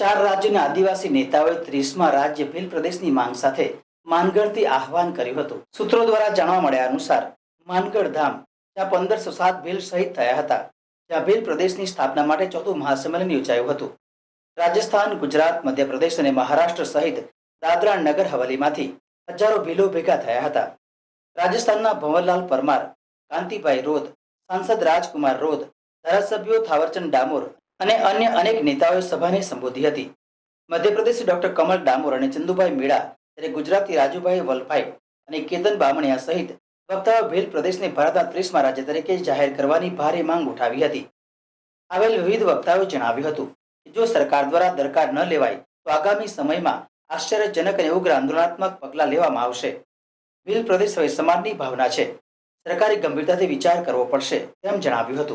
ચાર રાજ્યના આદિવાસી નેતાઓએ ત્રીસમાં રાજ્ય ભીલ પ્રદેશની માંગ સાથે માનગઢથી આહવાન કર્યું હતું. સૂત્રો દ્વારા જાણવા મળ્યા અનુસાર, માનગઢ ધામ, જ્યાં પંદરસો સાત ભીલ શહીદ થયા હતા જ્યાં ભીલ પ્રદેશની સ્થાપના માટે ચોથું મહાસંમેલન યોજાયું હતું. રાજસ્થાન, ગુજરાત, મધ્યપ્રદેશ અને મહારાષ્ટ્ર સહિત દાદરા નગર હવેલીમાંથી હજારો ભીલો ભેગા થયા હતા. રાજસ્થાનના ભંવરલાલ પરમાર, કાંતિભાઈ રોધ સાંસદ રાજકુમાર રોધ ધારાસભ્યો થાવરચંદ ડામોર અને અન્ય અનેક નેતાઓએ સભાને સંબોધી હતી. મધ્યપ્રદેશ ડોક્ટર કમલ ડામોર અને ચંદુભાઈ મેળા ત્યારે ગુજરાતી રાજુભાઈ વલભાઈ અને કેતન બામણિયા સહિત વક્તાઓ ભેલ પ્રદેશને ભારતના ત્રીસમાં રાજ્ય તરીકે જાહેર કરવાની ભારે માંગ ઉઠાવી હતી. આવેલ વિવિધ વક્તાઓએ જણાવ્યું હતું કે જો સરકાર દ્વારા દરકાર ન લેવાય તો આગામી સમયમાં આશ્ચર્યજનક અને ઉગ્ર આંદોલનાત્મક પગલાં લેવામાં આવશે. ભીલ પ્રદેશ હવે સમાજની ભાવના છે. સરકારે ગંભીરતાથી વિચાર કરવો પડશે તેમ જણાવ્યું હતું.